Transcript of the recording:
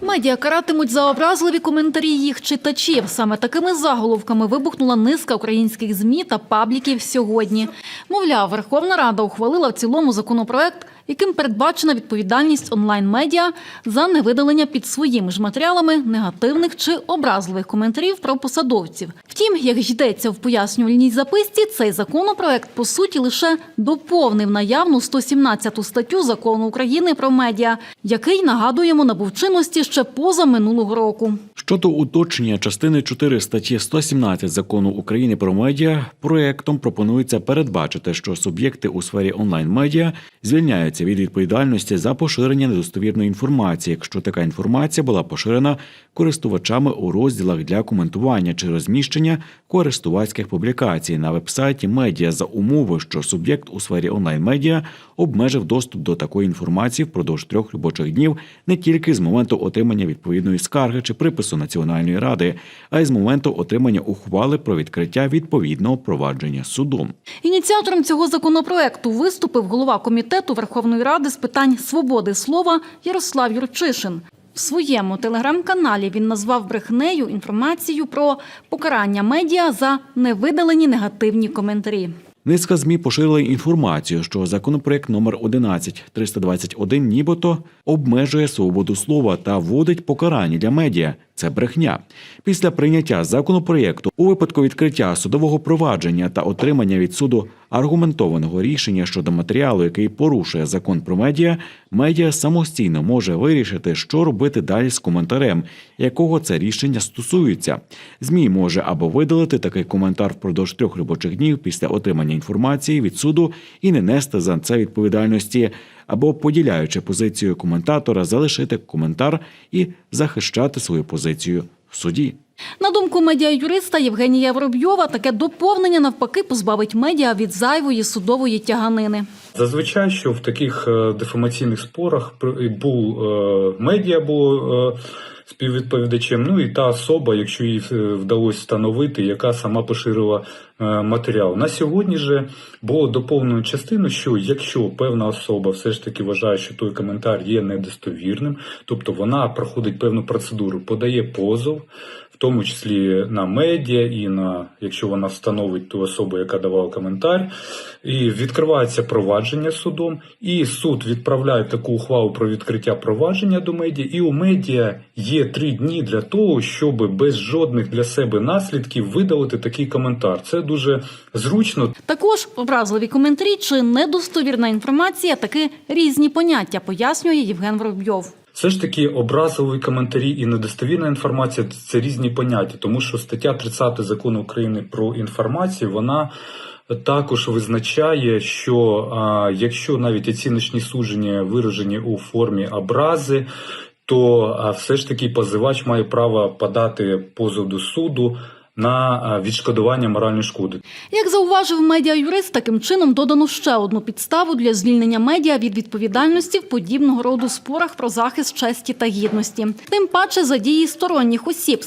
Медіа каратимуть за образливі коментарі їх читачів. Саме такими заголовками вибухнула низка українських змі та пабліків сьогодні. Мовляв, Верховна Рада ухвалила в цілому законопроект, яким передбачена відповідальність онлайн-медіа за невидалення під своїми ж матеріалами негативних чи образливих коментарів про посадовців. Втім, як йдеться в пояснювальній записці, цей законопроект по суті лише доповнив наявну 117 статтю закону України про медіа, який нагадуємо набув чинності ще поза минулого року. Щодо уточнення частини 4 статті 117 закону України про медіа, проектом пропонується передбачити, що суб'єкти у сфері онлайн-медіа звільняються від відповідальності за поширення недостовірної інформації, якщо така інформація була поширена користувачами у розділах для коментування чи розміщення користувацьких публікацій на вебсайті медіа за умови, що суб'єкт у сфері онлайн-медіа обмежив доступ до такої інформації впродовж трьох робочих днів не тільки з моменту отримання відповідної скарги чи припису Національної ради, а й з моменту отримання ухвали про відкриття відповідного провадження судом. Ініціатором цього законопроекту виступив голова комітету Верховної Ради з питань свободи слова Ярослав Юрчишин. В своєму телеграм-каналі він назвав брехнею інформацію про покарання медіа за невидалені негативні коментарі. Низка змі поширили інформацію, що законопроект номер 11321 нібито обмежує свободу слова та вводить покарання для медіа. Це брехня. Після прийняття законопроєкту у випадку відкриття судового провадження та отримання від суду аргументованого рішення щодо матеріалу, який порушує закон про медіа, медіа самостійно може вирішити, що робити далі з коментарем, якого це рішення стосується. Змі може або видалити такий коментар впродовж трьох робочих днів після отримання інформації від суду і не нести за це відповідальності, або поділяючи позицію коментатора, залишити коментар і захищати свою позицію в суді. На думку медіа-юриста Євгенія Воробйова, таке доповнення навпаки позбавить медіа від зайвої судової тяганини. Зазвичай, що в таких е, дефамаційних спорах був е, медіа було е, співвідповідачем, ну і та особа, якщо їй вдалося встановити, яка сама поширила матеріал. На сьогодні же було доповнено частину, що якщо певна особа все ж таки вважає, що той коментар є недостовірним, тобто вона проходить певну процедуру, подає позов. Тому числі на медіа і на якщо вона встановить ту особу, яка давала коментар, і відкривається провадження судом, і суд відправляє таку ухвалу про відкриття провадження до медіа, і у медіа є три дні для того, щоб без жодних для себе наслідків видалити такий коментар. Це дуже зручно. Також образливі коментарі чи недостовірна інформація таки різні поняття, пояснює Євген Воробйов. Все ж таки образові коментарі і недостовірна інформація це різні поняття, тому що стаття 30 закону України про інформацію вона також визначає, що а, якщо навіть оціночні судження виражені у формі образи, то а, все ж таки позивач має право подати позов до суду на відшкодування моральної шкоди. Як зауважив медіа-юрист, таким чином додано ще одну підставу для звільнення медіа від відповідальності в подібного роду спорах про захист честі та гідності. Тим паче за дії сторонніх осіб,